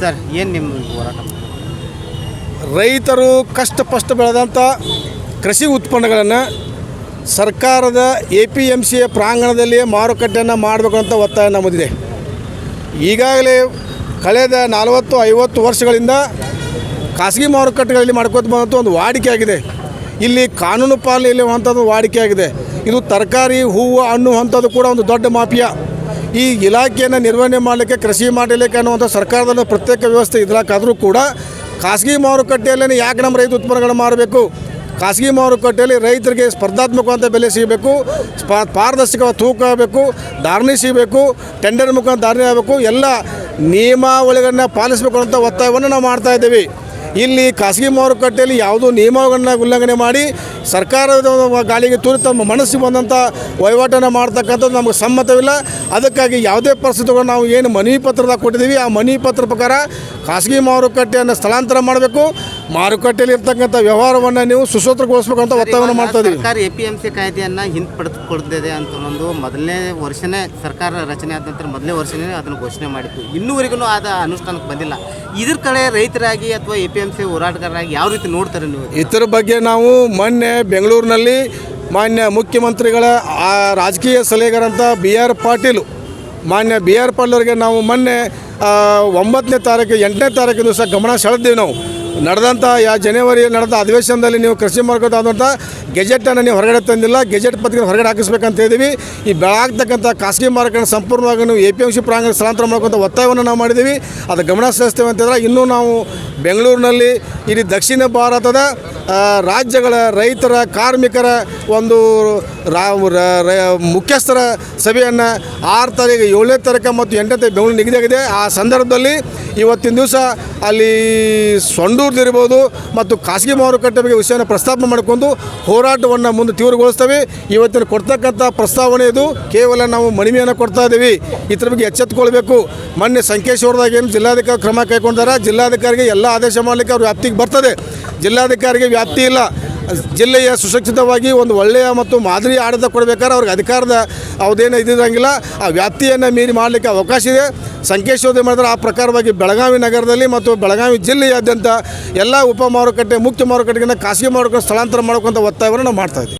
Sir ಏನು ನಿಮ್ಮ ಹೋರಾಟ? ರೈತರು ಕಷ್ಟಪಷ್ಟ ಬೆಳೆದಂಥ ಕೃಷಿ ಉತ್ಪನ್ನಗಳನ್ನು ಸರ್ಕಾರದ ಎ ಪಿ ಎಂ ಸಿಯ ಪ್ರಾಂಗಣದಲ್ಲಿ ಮಾರುಕಟ್ಟೆಯನ್ನು ಮಾಡಬೇಕಂತ ಒತ್ತಾಯ ನಮ್ಮದಿದೆ. ಈಗಾಗಲೇ ಕಳೆದ ನಲವತ್ತು ಐವತ್ತು ವರ್ಷಗಳಿಂದ ಖಾಸಗಿ ಮಾರುಕಟ್ಟೆಗಳಲ್ಲಿ ಮಾಡ್ಕೋತ ಬಂದಂಥ ಒಂದು ವಾಡಿಕೆ ಆಗಿದೆ. ಇಲ್ಲಿ ಕಾನೂನು ಪಾಲನೆ ಒಂದು ವಾಡಿಕೆ ಆಗಿದೆ. ಇದು ತರಕಾರಿ, ಹೂವು, ಹಣ್ಣು ಅಂಥದ್ದು ಕೂಡ ಒಂದು ದೊಡ್ಡ ಮಾಫಿಯಾ. ಈ ಇಲಾಖೆಯನ್ನು ನಿರ್ವಹಣೆ ಮಾಡಲಿಕ್ಕೆ, ಕೃಷಿ ಮಾಡಲಿಕ್ಕೆ ಅನ್ನುವಂಥ ಸರ್ಕಾರದಲ್ಲಿ ಪ್ರತ್ಯೇಕ ವ್ಯವಸ್ಥೆ ಇದ್ರಾಕಾದರೂ ಕೂಡ ಖಾಸಗಿ ಮಾರುಕಟ್ಟೆಯಲ್ಲೇ ಯಾಕೆ ನಮ್ಮ ರೈತ ಉತ್ಪನ್ನಗಳನ್ನು ಮಾರಬೇಕು? ಖಾಸಗಿ ಮಾರುಕಟ್ಟೆಯಲ್ಲಿ ರೈತರಿಗೆ ಸ್ಪರ್ಧಾತ್ಮಕವಾದ ಬೆಲೆ ಸಿಗಬೇಕು, ಸ್ಪ ಪಾರದರ್ಶಕ ತೂಕ ಆಗಬೇಕು, ಧಾರಣೆ ಸಿಗಬೇಕು ಟೆಂಡರ್ ಮುಖಾಂತರ ಧಾರಣೆ ಆಗಬೇಕು, ಎಲ್ಲ ನಿಯಮಾವಳಿಗಳನ್ನ ಪಾಲಿಸಬೇಕು ಅಂತ ಒತ್ತಾಯವನ್ನು ನಾವು ಮಾಡ್ತಾ ಇದ್ದೀವಿ. ಇಲ್ಲಿ ಖಾಸಗಿ ಮಾರುಕಟ್ಟೆಯಲ್ಲಿ ಯಾವುದೋ ನಿಯಮಗಳನ್ನ ಉಲ್ಲಂಘನೆ ಮಾಡಿ ಸರ್ಕಾರದ ಗಾಳಿಗೆ ತೂರಿ ತಮ್ಮ ಮನಸ್ಸಿಗೆ ಬಂದಂಥ ವಹಿವಾಟನ್ನು ಮಾಡ್ತಕ್ಕಂಥದ್ದು ನಮಗೆ ಸಮ್ಮತವಿಲ್ಲ. ಅದಕ್ಕಾಗಿ ಯಾವುದೇ ಪರಿಸ್ಥಿತಿಗಳು ನಾವು ಏನು ಮನವಿ ಪತ್ರದಾಗ ಕೊಟ್ಟಿದ್ದೀವಿ, ಆ ಮನವಿ ಪತ್ರ ಪ್ರಕಾರ ಖಾಸಗಿ ಮಾರುಕಟ್ಟೆಯನ್ನು ಸ್ಥಳಾಂತರ ಮಾಡಬೇಕು. ಮಾರುಕಟ್ಟೆಯಲ್ಲಿ ಇರ್ತಕ್ಕಂಥ ವ್ಯವಹಾರವನ್ನು ನೀವು ಸುಸೂತ್ರಗೊಳಿಸ್ಬೇಕು ಅಂತ ಒತ್ತಾಯವನ್ನು ಮಾಡ್ತಾ ಇದ್ದೀವಿ ಸರ್ಕಾರ ಎ ಪಿ ಎಂ ಸಿ ಕಾಯ್ದೆಯನ್ನು ಕೊಡ್ತಿದೆ ಅಂತ ಒಂದು ಮೊದಲನೇ ವರ್ಷನೇ ಸರ್ಕಾರ ರಚನೆ ಆದ ನಂತರ ಮೊದಲನೇ ವರ್ಷನೇ ಅದನ್ನು ಘೋಷಣೆ ಮಾಡಿತ್ತು. ಇನ್ನೂವರೆಗೂ ಆದ ಅನುಷ್ಠಾನಕ್ಕೆ ಬಂದಿಲ್ಲ. ಇದ್ರ ಕಡೆ ರೈತರಾಗಿ ಅಥವಾ ಎ ಪಿ ಎಂ ಸಿ ಹೋರಾಟಗಾರರಾಗಿ ಯಾವ ರೀತಿ ನೋಡ್ತಾರೆ ನೀವು? ಇದರ ಬಗ್ಗೆ ನಾವು ಮೊನ್ನೆ ಬೆಂಗಳೂರಿನಲ್ಲಿ ಮಾನ್ಯ ಮುಖ್ಯಮಂತ್ರಿಗಳ ಆ ರಾಜಕೀಯ ಸಲಹೆಗಾರಂಥ ಬಿ ಆರ್ ಪಾಟೀಲು ಮಾನ್ಯ ಬಿ ಆರ್ ಪಾಟೀಲ್ ಅವರಿಗೆ ನಾವು ಮೊನ್ನೆ ಒಂಬತ್ತನೇ ತಾರೀಕು, ಎಂಟನೇ ತಾರೀಕು ಸಹ ಗಮನ ಸೆಳೆದ್ದೀವಿ ನಾವು. ನಡೆದಂಥ ಯಾ ಜನವರಿ, ನಡೆದ ಅಧಿವೇಶನದಲ್ಲಿ ನೀವು ಕೃಷಿ ಮಾರ್ಕೆಟ್ ಆದಂಥ ಗೆಜೆಟನ್ನು ನೀವು ಹೊರಗಡೆ ತಂದಿಲ್ಲ, ಗೆಜೆಟ್ ಪತ್ರಿಕೆ ಹೊರಗಡೆ ಹಾಕಿಸ್ಬೇಕಂತ ಇದ್ದೀವಿ ಈ ಬೆಳಾಗ್ತಕ್ಕಂಥ ಖಾಸಗಿ ಮಾರುಕಟ್ಟೆ ಸಂಪೂರ್ಣವಾಗಿ ನೀವು ಎ ಪಿ ಎಂ ಸಿ ಪ್ರಾಂಗಣ ಸ್ಥಳಾಂತರ ಮಾಡ್ಕೊಂಥ ಒತ್ತಾಯವನ್ನು ನಾವು ಮಾಡಿದ್ದೀವಿ. ಅದು ಗಮನ ಸಲ್ಲಿಸ್ತೇವೆ ಅಂತಂದ್ರೆ ಇನ್ನೂ ನಾವು ಬೆಂಗಳೂರಿನಲ್ಲಿ, ಇಡೀ ದಕ್ಷಿಣ ಭಾರತದ ರಾಜ್ಯಗಳ ರೈತರ, ಕಾರ್ಮಿಕರ ಒಂದು ರ- ಮುಖ್ಯಸ್ಥರ ಸಭೆಯನ್ನು ಆರು ತಾರೀಕು ಏಳನೇ ತಾರೀಕು ಮತ್ತು ಎಂಟನೇ ತಾರೀಕು ಬೆಂಗಳೂರು ನಿಗದಿಯಾಗಿದೆ. ಆ ಸಂದರ್ಭದಲ್ಲಿ ಇವತ್ತಿನ ದಿವಸ ಅಲ್ಲಿ ಸೊಂಡೂರ್ದಿರ್ಬೋದು ಮತ್ತು ಖಾಸಗಿ ಮಾರುಕಟ್ಟೆ ಬಗ್ಗೆ ವಿಷಯವನ್ನು ಪ್ರಸ್ತಾಪ ಮಾಡಿಕೊಂಡು ಹೋರಾಟವನ್ನು ಮುಂದೆ ತೀವ್ರಗೊಳಿಸ್ತೇವೆ ಇವತ್ತಿನ ಕೊಡ್ತಕ್ಕಂಥ ಪ್ರಸ್ತಾವನೆ ಇದು. ಕೇವಲ ನಾವು ಮನವಿಯನ್ನು ಕೊಡ್ತಾ ಇದ್ದೀವಿ. ಇದ್ರ ಬಗ್ಗೆ ಎಚ್ಚೆತ್ತುಕೊಳ್ಬೇಕು. ಮೊನ್ನೆ ಸಂಕೇಶ್ವರದಾಗ ಏನು ಜಿಲ್ಲಾಧಿಕಾರಿ ಕ್ರಮ ಕೈಗೊಂಡಾರ, ಜಿಲ್ಲಾಧಿಕಾರಿಗೆ ಎಲ್ಲ ಆದೇಶ ಮಾಡಲಿಕ್ಕೆ ಅವ್ರ ವ್ಯಾಪ್ತಿಗೆ ಬರ್ತದೆ. ಜಿಲ್ಲಾಧಿಕಾರಿಗೆ ವ್ಯಾಪ್ತಿ ಇಲ್ಲ. ಜಿಲ್ಲೆಯ ಸುಶಿಕ್ಷಿತವಾಗಿ ಒಂದು ಒಳ್ಳೆಯ ಮತ್ತು ಮಾದರಿ ಆಡಳಿತ ಕೊಡಬೇಕಾದ್ರೆ ಅವ್ರಿಗೆ ಅಧಿಕಾರದ ಅವ್ದೇನು ಇದ್ದಿರಂಗಿಲ್ಲ ಆ ವ್ಯಾಪ್ತಿಯನ್ನು ಮೀರಿ ಮಾಡಲಿಕ್ಕೆ ಅವಕಾಶ ಇದೆ. ಸಂಕೇಶ್ವರ ಮಾಡಿದ್ರೆ ಆ ಪ್ರಕಾರವಾಗಿ ಬೆಳಗಾವಿ ನಗರದಲ್ಲಿ ಮತ್ತು ಬೆಳಗಾವಿ ಜಿಲ್ಲೆಯಾದ್ಯಂತ ಎಲ್ಲ ಉಪ ಮಾರುಕಟ್ಟೆ, ಮುಖ್ಯ ಮಾರುಕಟ್ಟೆಗಿಂತ ಖಾಸಗಿ ಮಾರುಕಟ್ಟೆ ಸ್ಥಳಾಂತರ ಮಾಡ್ಕೊಂತ ಒತ್ತಾಯವನ್ನು ನಾವು ಮಾಡ್ತಾ ಇದ್ದೀವಿ.